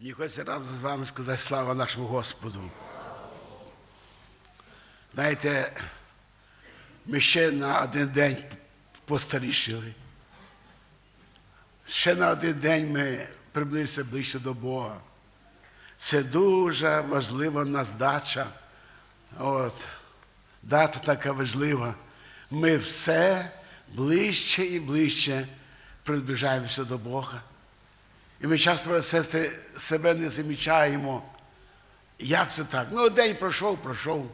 Мені хочеться разом з вами сказати слава нашому Господу. Знаєте, ми ще на один день постарішили. Ще на один день ми приблизилися ближче до Бога. Це дуже важлива нас дача. От. Дата така важлива. Ми все ближче і ближче приближаємося до Бога. І ми часто, брати, сестри, себе не замічаємо. Як це так? Ну, день пройшов, пройшов.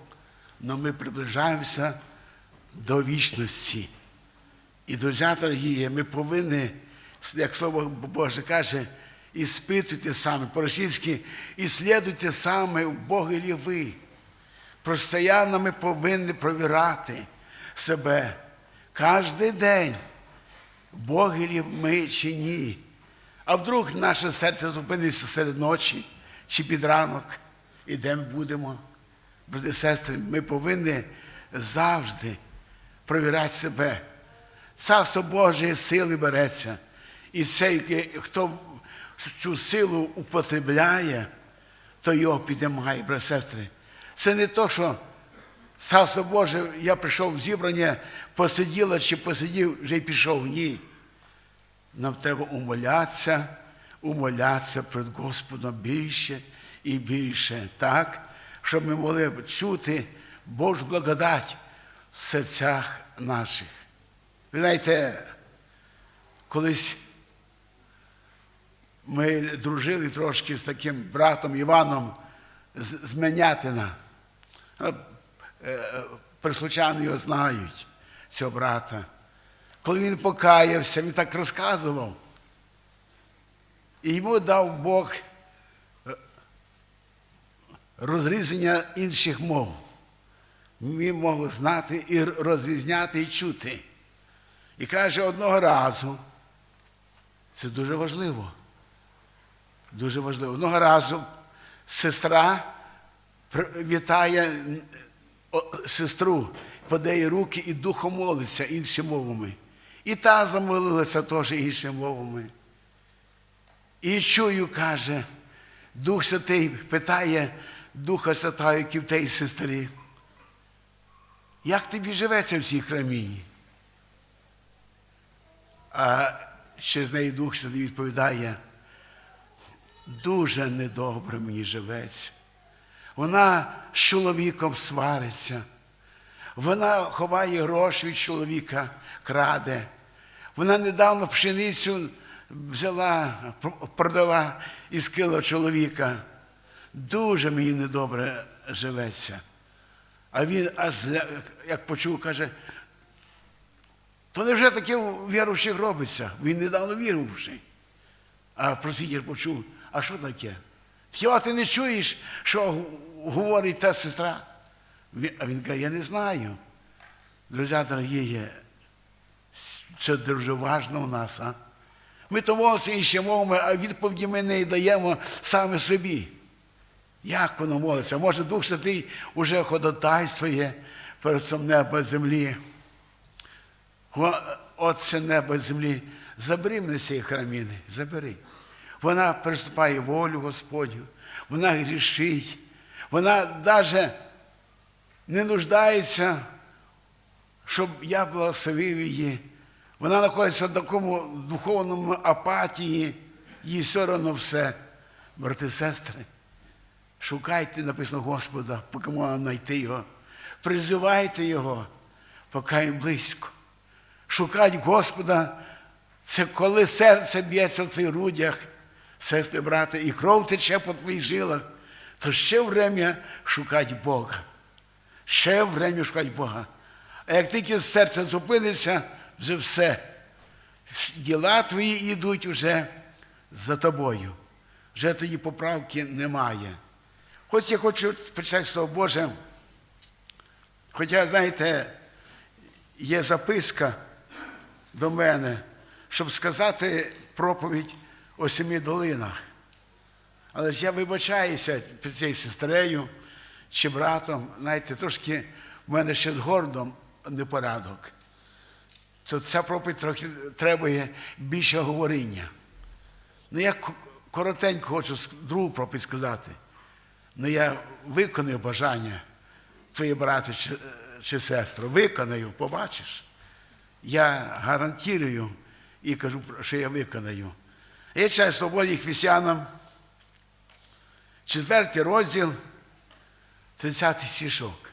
Але ми приближаємося до вічності. І, друзі дорогі, ми повинні, як слово Боже каже, іспитуйте саме, по-російськи, іслідуйте саме, Бога ли ви. Постоянно ми повинні провірати себе кожен день, Боги ли ми чи ні. А вдруг наше серце зупиниться серед ночі чи під ранок, і де ми будемо. Брати і сестри, ми повинні завжди провіряти себе. Царство Боже сили береться. І цей, хто цю силу употребляє, то його піднімає, брати і сестри. Це не то, що Царство Боже, я прийшов в зібрання, посиділа чи посидів, вже й пішов. Ні. Нам треба умолятися, умолятися перед Господом більше і більше, так, щоб ми могли чути Божу благодать в серцях наших. Ви знаєте, колись ми дружили трошки з таким братом Іваном з Менятина. Е, е, Прислучани його знають, цього брата. Коли він покаявся, він так розказував. І йому дав Бог е, розрізання інших мов. Він мог знати і розрізняти, і чути. І каже, одного разу, це дуже важливо. Дуже важливо. Одного разу сестра вітає сестру, подає руки і духом молиться іншими мовами. І та замолилася теж іншими мовами. І чую, каже, Дух Святий питає Духа Святого, який в тій сестрі. Як тобі живеться в цій храміні? А ще з неї Дух Святий відповідає, дуже недобре мені живеться. Вона з чоловіком свариться. Вона ховає гроші від чоловіка, краде. Вона недавно пшеницю взяла, продала і скила чоловіка. Дуже мені недобре живеться. А він, аж, як почув, каже, то не вже таке у віруючих робиться. Він недавно вірувший. А просвітер почув, а що таке? Хіба ти не чуєш, що говорить та сестра? А він каже, я не знаю. Друзі, дорогі, це дуже важливо у нас. А? Ми то молимося інші мовами, а відповіді ми не даємо саме собі. Як воно молиться? Може, Дух Святий уже ходатайствує перед цим небо землі. Отце небо землі, забери мене цієї храміни, забери. Вона приступає волю Господню, вона грішить, вона навіть не нуждається, щоб я благословив її. Вона знаходиться в такому духовному апатії, їй все одно все. Брати і сестри, шукайте, написано Господа, поки можна знайти його. Призивайте Його, поки він близько. Шукать Господа, це коли серце б'ється в твоїх грудях, сестри, брати, і кров тече по твоїх жилах, то ще время шукати Бога. Ще время шукати Бога. А як тільки серце зупиниться, вже все. Діла твої йдуть вже за тобою. Вже тоді поправки немає. Хоч я хочу почитати Слово Боже, хоча, знаєте, є записка до мене, щоб сказати проповідь о семи долинах. Але ж я вибачаюся під цією сестрею чи братом, знаєте, трошки в мене ще з гордом непорядок. То ця проповідь трохи требує більше говоріння. Ну, я коротенько хочу другу проповідь сказати. Ну я виконую бажання твої брати чи, чи сестру. Виконаю, побачиш. Я гарантую і кажу, що я виконаю. Я читаю свободі християнам, четвертий розділ, 30 стишок.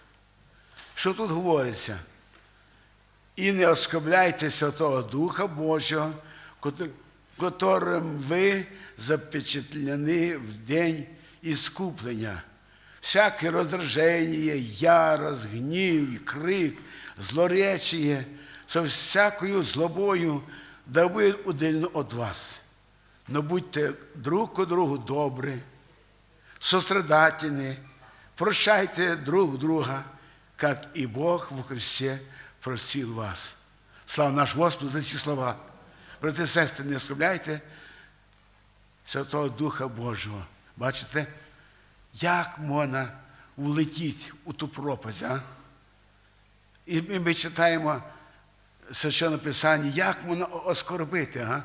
Що тут говориться? І не оскобляйте Святого Духа Божого, котрим ви запечатлені в день іскуплення. Всяке роздраження, ярость, гнів, крик, злоречіє, со всякою злобою да ви удільно від вас. Но будьте друг ко другу добрі, сострадательны, прощайте друг друга, как и Бог во Христе простил вас. Слава наш Господу за ці слова. Брати сестри, не оскорбляйте Святого Духа Божого. Бачите, як можна влетіти у ту пропасть, а? І ми, читаємо Священне Писання, як можна оскорбити, а?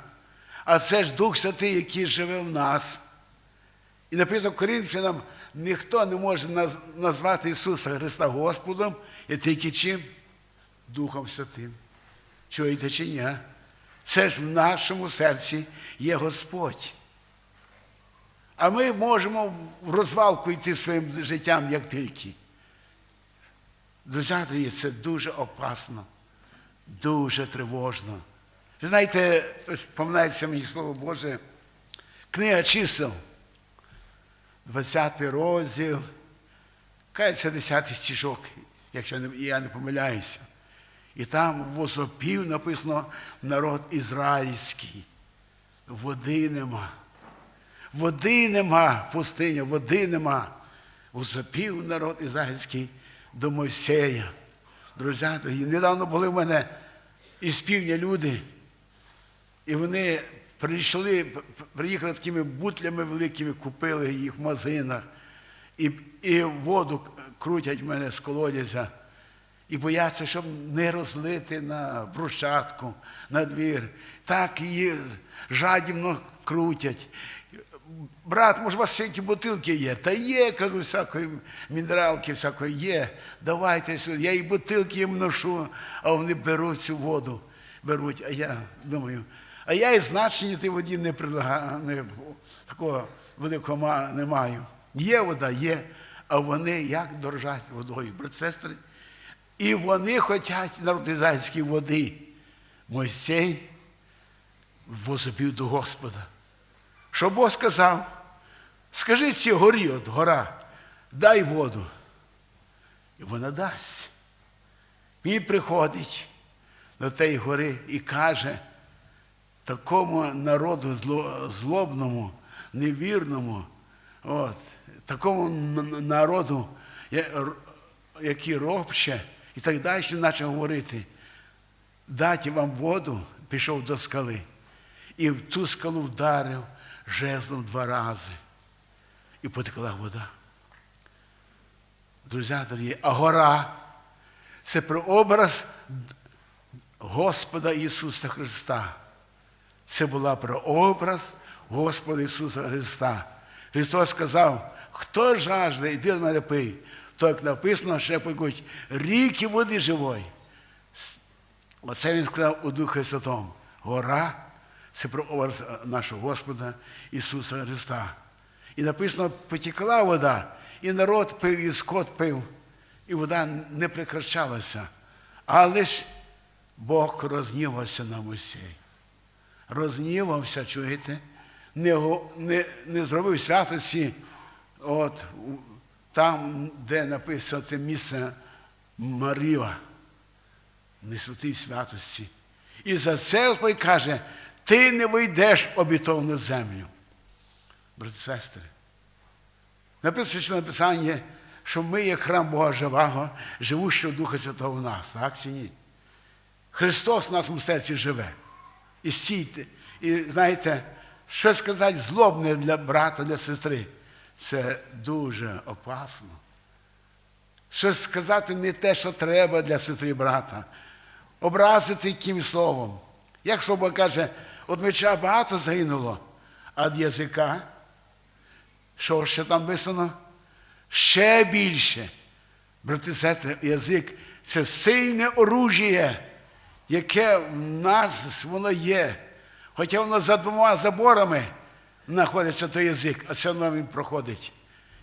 А це ж Дух Святий, який живе в нас. І написано Коринфянам, ніхто не може назвати Ісуса Христа Господом, і тільки чим? Духом Святим. Чуєте чи ні? Це ж в нашому серці є Господь. А ми можемо в розвалку йти своїм життям, як тільки. Друзі, це дуже опасно, дуже тривожно. Ви знаєте, пам'ятається мені слово Боже, книга чисел. 20 розділ, кається 10 стишок, якщо я не помиляюся. І там возопів написано народ ізраїльський. Води нема. Води нема, пустиня, води нема. Возопів народ ізраїльський до Мойсея. Друзі, недавно були в мене із півдня люди, і вони прийшли, приїхали такими бутлями великими, купили їх в магазинах, і, і воду крутять в мене з колодязя. І бояться, щоб не розлити на брусчатку, на двір. Так її жадібно крутять. Брат, може, у вас ще які бутилки є? Та є, кажу, всякої мінералки, всякої є. Давайте сюди. Я і бутилки їм ношу, а вони беруть цю воду. Беруть. А я думаю, а я і значення тій воді не предлагаю, не, такого великого не маю. Є вода, є, а вони як дорожать водою, брат сестри. І вони хочуть народ ізраїльської води. Мойсей возопів до Господа. Що Бог сказав? Скажи цій горі, от гора, дай воду. І вона дасть. Він приходить до тієї гори і каже, такому народу злобному, невірному, от, такому народу, який робче, і так далі почав говорити, дайте вам воду, пішов до скали. І в ту скалу вдарив жезлом два рази. І потекла вода. Друзі, дорогі, а гора це прообраз Господа Ісуса Христа. Це була прообраз Господа Ісуса Христа. Христос сказав, хто жажде, йди до мене пий. То, як написано, ще покуть ріки води живої. Оце він сказав у Духі Святому. Гора це прообраз нашого Господа Ісуса Христа. І написано, потекла вода, і народ пив, і скот пив, і вода не прекращалася. Але ж Бог рознівався на Мойсей. Рознівався, чуєте? Не, не, не зробив святості, от, там, де написано це місце Маріва не святий святості. І за це Господь каже, ти не вийдеш в обітовну землю. Брати і сестри, написано що написання, що ми є храм Бога живого, живущого Духа Святого в нас, так чи ні? Христос в нашому серці живе. І стійте. І знаєте, що сказати злобне для брата, для сестри, це дуже опасно. Щось сказати не те, що треба для сестри брата. Образити яким словом. Як слово каже, от меча багато загинуло, А від язика, що ще там написано? Ще більше. Брати сестри, язик це сильне оружіє, яке в нас воно є. Хоча воно за двома заборами знаходиться той язик, а все одно він проходить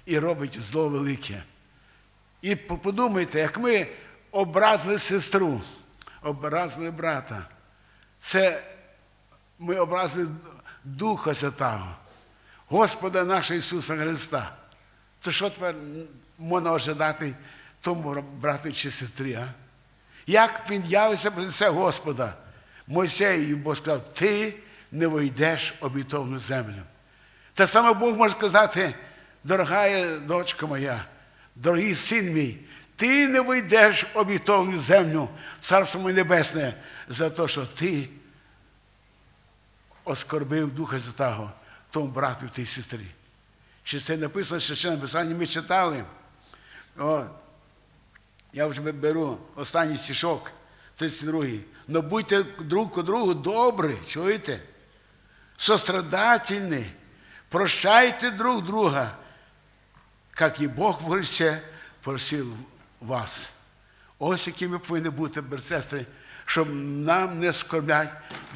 і робить зло велике. І подумайте, як ми образили сестру, образили брата, це ми образили Духа Святого, Господа нашого Ісуса Христа. То що тепер можна ожидати тому брату чи сестрі? А? Як він явиться при лице Господа? Мойсею Бог сказав, ти не войдеш обітовну землю. Те саме Бог може сказати, дорога дочка моя, дорогий син мій, ти не вийдеш в обітовну землю, царство моє небесне, за те, що ти оскорбив Духа Святого тому брату тій сестрі. Ще це написано, що ще написання ми читали. О, я вже беру останній стишок, 32-й. Но будьте друг к другу добрі, чуєте? Сострадательні, прощайте друг друга, як і Бог в Христі просив вас. Ось які ми повинні бути, сестри, щоб нам не скорблять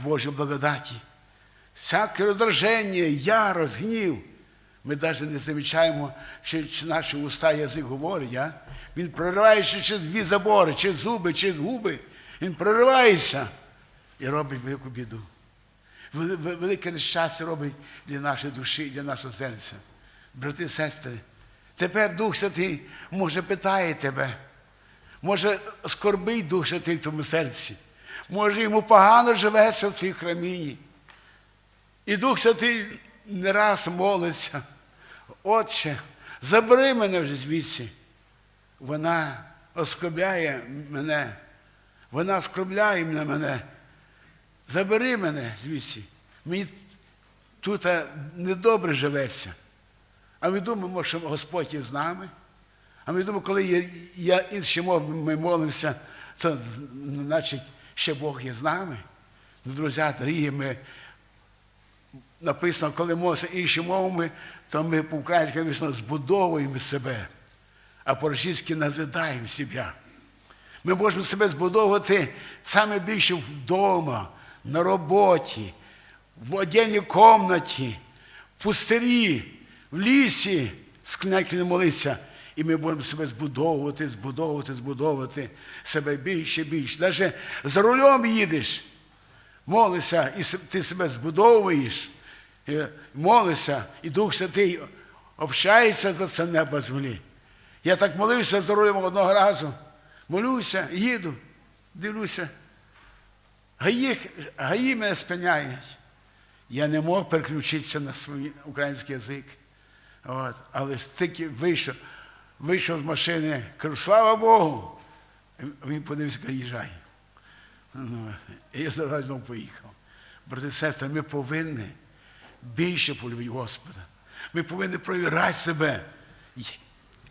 Божі благодаті. Всяке роздраження, ярость, гнів. Ми навіть не замічаємо, чи, чи наші уста язик говорить. А? Він проривається через дві забори, через зуби, через губи. Він проривається і робить велику біду. Вели- ве- Велике нещастя робить для нашої душі, для нашого серця. Брати і сестри, тепер Дух Святий може питає тебе, може скорбить Дух Святий в тому серці, може йому погано живеться в твоїй храміні. І Дух Святий не раз молиться. Отче, забери мене вже звідси. Вона оскорбляє мене. Вона оскорбляє мене. Забери мене звідси. Мені тут е, недобре живеться. А ми думаємо, що Господь є з нами. А ми думаємо, коли я, я інші ми молимося, то значить ще Бог є з нами. Ну, друзі, дорогі, ми написано, коли молимося іншими мовами, то ми по-українськи збудовуємо себе, а по-російськи назидаємо себе. Ми можемо себе збудовувати саме більше вдома, на роботі, в одній кімнаті, в пустирі, в лісі, скляки не молиться. І ми будемо себе збудовувати, збудовувати, збудовувати себе більше, більше. Навіть за рулем їдеш, молишся, і ти себе збудовуєш, і молишся, і Дух Святий общається за це небо землі. Я так молився за рулем одного разу. Молюся, їду, дивлюся. Гаї, гаї мене спиняють. Я не мог переключитися на свій український язик. От. Але тільки вийшов, вийшов з машини, кажу, слава Богу. Він подивився, каже. Ну. І я зараз знову поїхав. Брати і сестри, ми повинні більше полюбити Господа. Ми повинні провірати себе,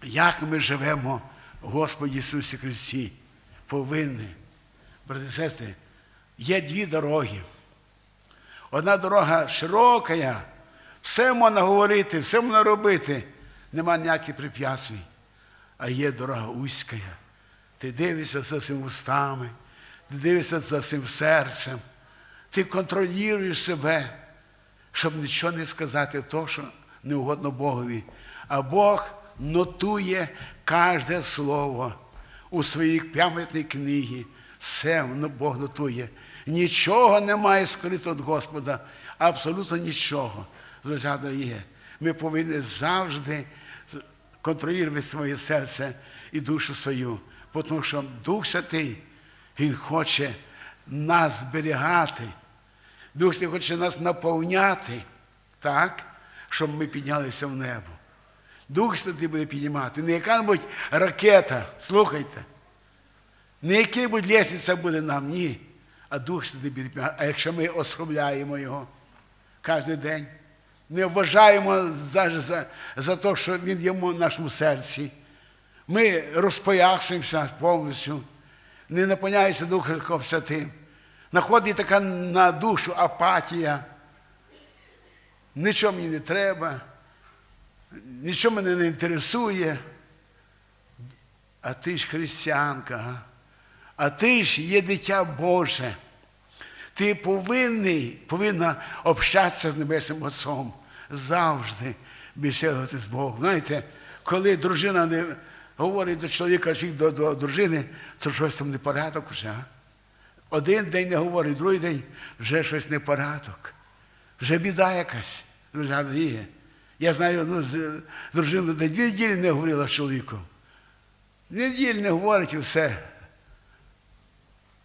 як ми живемо Господі Ісусі Христі. Повинні. Брати і сестри, є дві дороги. Одна дорога широка, все можна говорити, все можна робити, нема ніяких препятствий. А є дорога узька. Ти дивишся за цим устами, ти дивишся за цим серцем, ти контролюєш себе, щоб нічого не сказати, то, що не угодно Богові. А Бог нотує кожне слово у своїй пам'ятній книгі. Все Бог нотує. Нічого немає скрито від Господа, абсолютно нічого. Друзі, дорогі, ми повинні завжди контролювати своє серце і душу свою, тому що Дух Святий, Він хоче нас зберігати. Дух Святий хоче нас наповняти так, щоб ми піднялися в небо. Дух Святий буде піднімати. Не яка-небудь ракета, слухайте. Не яка-небудь лісниця буде нам, ні. А Дух Святий буде. А якщо ми оскорбляємо Його кожен день, не вважаємо за, за, за те, що Він є в нашому серці, ми розпоясуємося повністю, не наповняється Духом Святим. Находить така на душу апатія. нічого мені не треба, нічого мене не інтересує. А ти ж християнка, а? ти ж є дитя Боже. Ти повинний, повинна общатися з Небесним Отцом завжди бесідувати з Богом. Знаєте, коли дружина не говорить до чоловіка чи до, до дружини, то щось там непорядок вже. а? Один день не говорить, другий день вже щось непорядок. Вже біда якась, друзі дорогі. Я знаю, ну, з дружиною дві неділі не говорила з чоловіком. Неділі не говорить і все.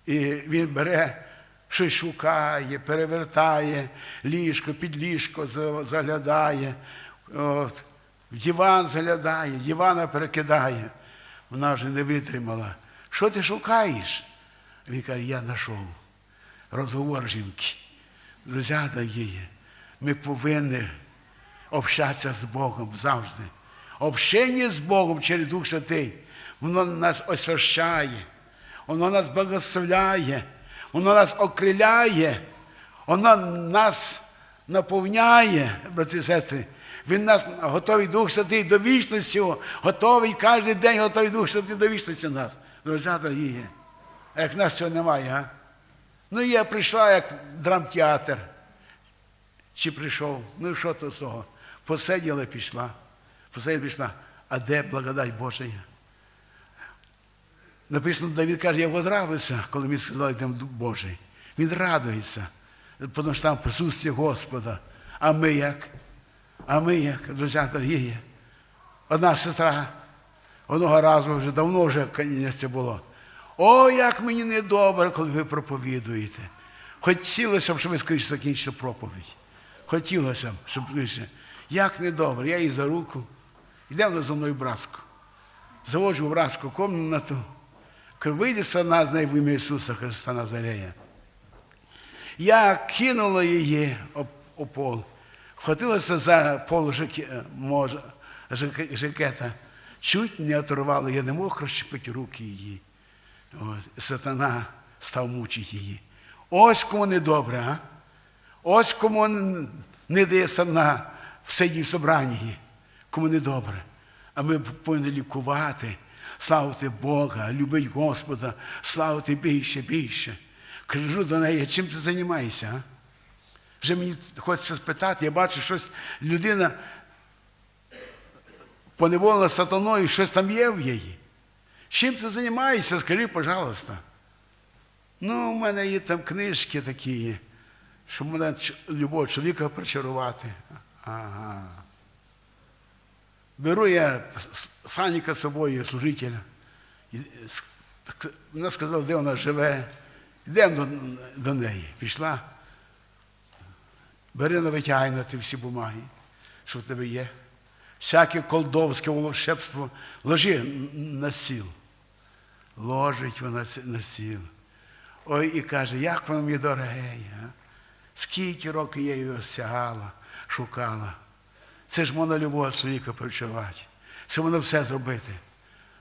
І він бере, щось шукає, перевертає, ліжко під ліжко заглядає, от, в диван заглядає, дивана перекидає. Вона вже не витримала. Що ти шукаєш? Він каже, я знайшов. Розговор жінки. Друзі дорогі, ми повинні общатися з Богом завжди. Общення з Богом через Дух Святий, воно нас освящає, воно нас благословляє, воно нас окриляє, воно нас наповняє, брати і сестри. Він нас готовий Дух Святий до вічності, готовий кожен день готовий Дух Святий до вічності нас. Друзі дорогі, а як нас цього немає, а? Ну, я прийшла як драмтеатр. Чи прийшов? Ну і що то з того? Посиділа, пішла. Посиділа, пішла. А де благодать Божа? Написано, Давид каже, я возрадився, коли мені сказали, Дух Божий. Він радується, тому що там присутствие Господа. А ми як? А ми як, друзі дорогі? Одна сестра одного разу вже давно вже це було. О, як мені недобре, коли ви проповідуєте. Хотілося б, щоб ви скоріше закінчили проповідь. Хотілося б, щоб скоріше. Як недобре, я її за руку. Йдемо зі мною в братську. Заводжу братську кімнату. Кажу, вийди сана з неї в ім'я Ісуса Христа Назарея. Я кинула її об пол, вхватилася за пол жаке- жакета, чуть не оторвала, я не мог розчепити руки її. От, сатана став мучити її. Ось кому не добре, а? Ось кому не дає сатана в сидій собранні, кому не добре. А ми повинні лікувати, славити Бога, любити Господа, славити більше, більше. Кажу до неї, чим ти займаєшся? Вже мені хочеться спитати, я бачу, щось людина поневолена сатаною, щось там є в її. Чим ти займаєшся? Скажи, пожалуйста. Ну, у мене є там книжки такі, щоб мене любого чоловіка причарувати. Ага. Беру я Саніка з собою, служителя. Вона сказала, де вона живе. Йдемо до, до неї. Пішла. Бери на витягай на ті всі бумаги, що в тебе є. Всяке колдовське волшебство ложи на стіл. Ложить вона на стіл. Ой, і каже, як воно мені дороге. Скільки років я його стягала, шукала. Це ж можна любого чоловіка причувати. Це воно все зробити.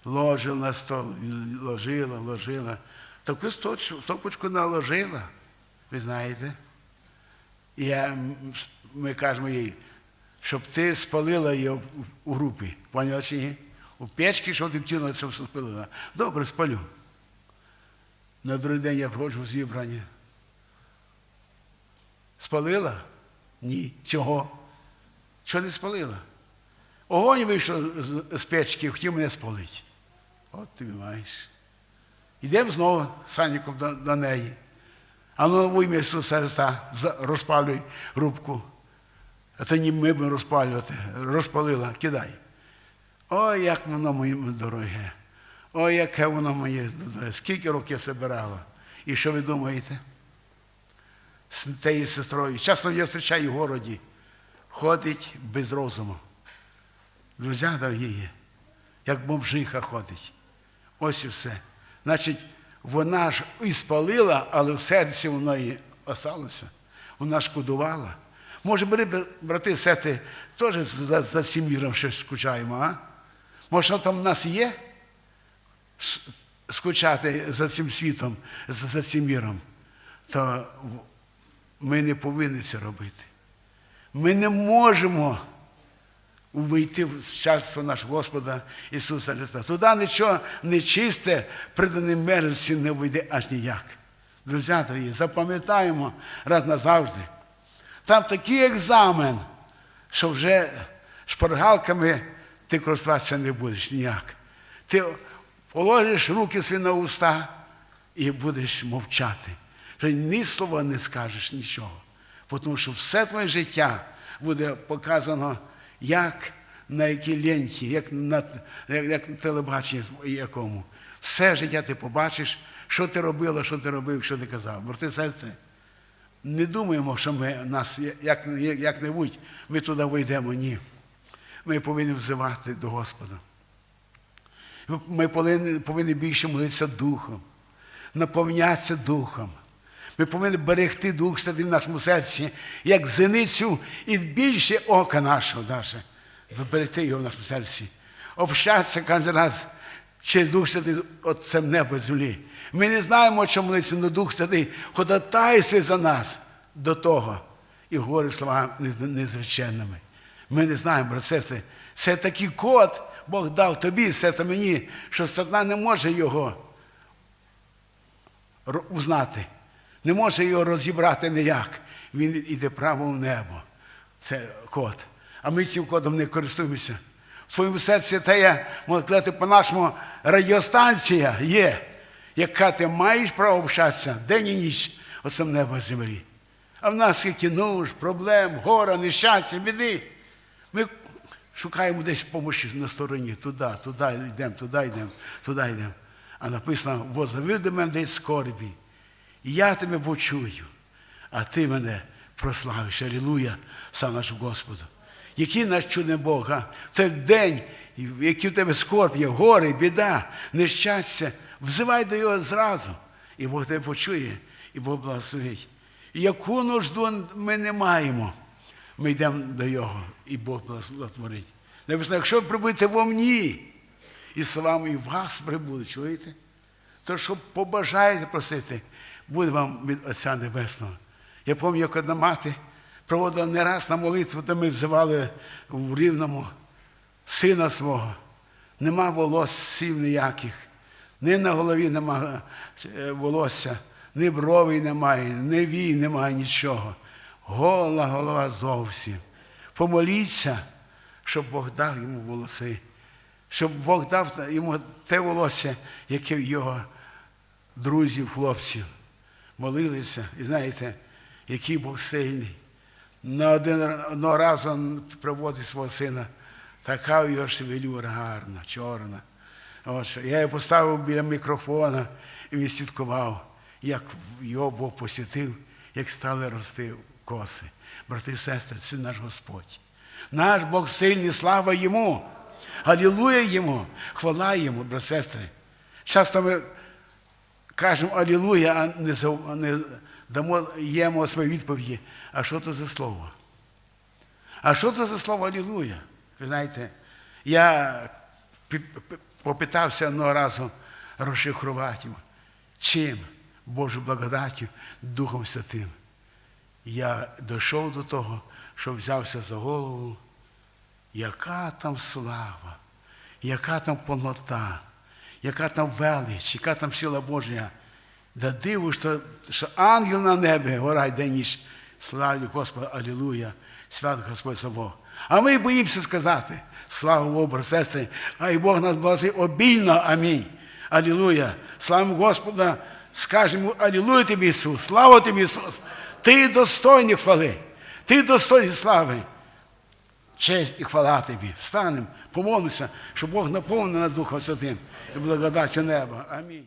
Ложила на стол, ложила, ложила. Таку стопочку наложила, ви знаєте. І я, ми кажемо їй, щоб ти спалила її у групі. Поняла чи ні? У печці, щоб ти втілила, це все спалила. Добре, спалю. На другий день я входжу в зібрання. Спалила? Ні. Чого? Що не спалила? Огонь вийшов з- печки, хотів мене спалити. От ти маєш. Йдемо знову з Саніком до, до неї. А ну в ім'я Ісуса Христа розпалюй рубку. А то ні ми будемо розпалювати. Розпалила, кидай. Ой, як воно моє дороге. Ой, яке воно моє дороге. Скільки років я збирала. І що ви думаєте? З тією сестрою. Часто я зустрічаю в городі. Ходить без розуму. Друзі дорогі, як бомжиха ходить. Ось і все. Значить, вона ж і спалила, але в серці воно і осталося. Вона шкодувала. Може, бери, брати, сети, теж за, за цим міром щось скучаємо, а? Може, що там в нас є? Скучати за цим світом, за, за цим міром, то ми не повинні це робити. Ми не можемо вийти в царство нашого Господа Ісуса Христа. Туди нічого нечисте, приданий мерзці не вийде аж ніяк. Друзі, дорогі, запам'ятаємо раз назавжди. Там такий екзамен, що вже шпаргалками ти користуватися не будеш ніяк. Ти положиш руки свої на уста і будеш мовчати. Ні слова не скажеш нічого. Тому що все твоє життя буде показано як на якій ленті, як на, як, як телебаченні якому. Все життя ти побачиш, що ти робила, що ти робив, що ти казав. Брати сестри, не думаємо, що ми нас як, як-небудь ми туди вийдемо. Ні. Ми повинні взивати до Господа. Ми повинні, повинні більше молитися Духом, наповнятися Духом. Ми повинні берегти Дух Святий в нашому серці, як зеницю і більше ока нашого, Даша. Берегти його в нашому серці. Общатися кожен раз через Дух Святий Отцем неба землі. Ми не знаємо, що молитися, але Дух Святий ходатайствує за нас до того і говорить словами незреченними. Ми не знаємо, брат, сестри. Це такий код Бог дав тобі, сестра мені, що сатана не може його узнати, не може його розібрати ніяк. Він іде право в небо. Це код. А ми цим кодом не користуємося. В твоєму серці та є, можна по-нашому радіостанція є, яка ти маєш право общатися день і ніч оце небо землі. А в нас скільки нуж, проблем, гора, нещастя, біди. Ми шукаємо десь помощі на стороні, туди, туди йдемо, туди йдемо, туди йдемо. А написано, возовив до мене десь скорбі. Я тебе почую, а ти мене прославиш. Алілуя, сам наш Господу. Який наш чудний Бог, а? В цей день, який в тебе скорб є, горе, біда, нещастя, взивай до його зразу. І Бог тебе почує, і Бог благословить. Яку нужду ми не маємо, ми йдемо до Його, і Бог благотворить. Написано, якщо прибудете во мені, і словами і вас прибуде, чуєте? То що побажаєте просити, буде вам від Отця Небесного. Я пам'ятаю, як одна мати проводила не раз на молитву, то ми взивали в рівному сина свого. Нема волоссів ніяких, ні на голові нема е, волосся, ні бровей немає, ні вій немає нічого. Гола голова зовсім. Помоліться, щоб Бог дав йому волоси, щоб Бог дав йому те волосся, яке в його друзів, хлопців. Молилися, і знаєте, який Бог сильний. На один одного разу він приводить свого сина, така його шевелюра гарна, чорна. От, я його поставив біля мікрофона і він слідкував, як його Бог посітив, як стали рости коси. Брати і сестри, це наш Господь. Наш Бог сильний, слава йому. Алілуя йому, хвала йому, брати сестри. Часто ми кажемо Алілуя, а не, не дамо їмо свої відповіді. А що це за слово? А що це за слово Алілуя? Ви знаєте, я попитався одного разу розшифрувати, чим Божою благодаттю, Духом Святим. Я дійшов до того, що взявся за голову, яка там слава, яка там повнота, яка там велич, яка там сила Божа. Да диву, що, що ангел на небі горай день ніч. Славлю Господа, Алілуя, свят Господь Саво. А ми боїмося сказати, слава Богу, брат, сестри, а й Бог нас благословить обільно, амінь. Алілуя. Слава Господа, скажемо, Алілуя тобі, Ісус, слава тобі, Ісус. Ти достойний хвали, ти достойний слави. Честь і хвала тобі. Встанемо, помолимося, щоб Бог наповнив нас Духом Святим і благодаттю неба. Амінь.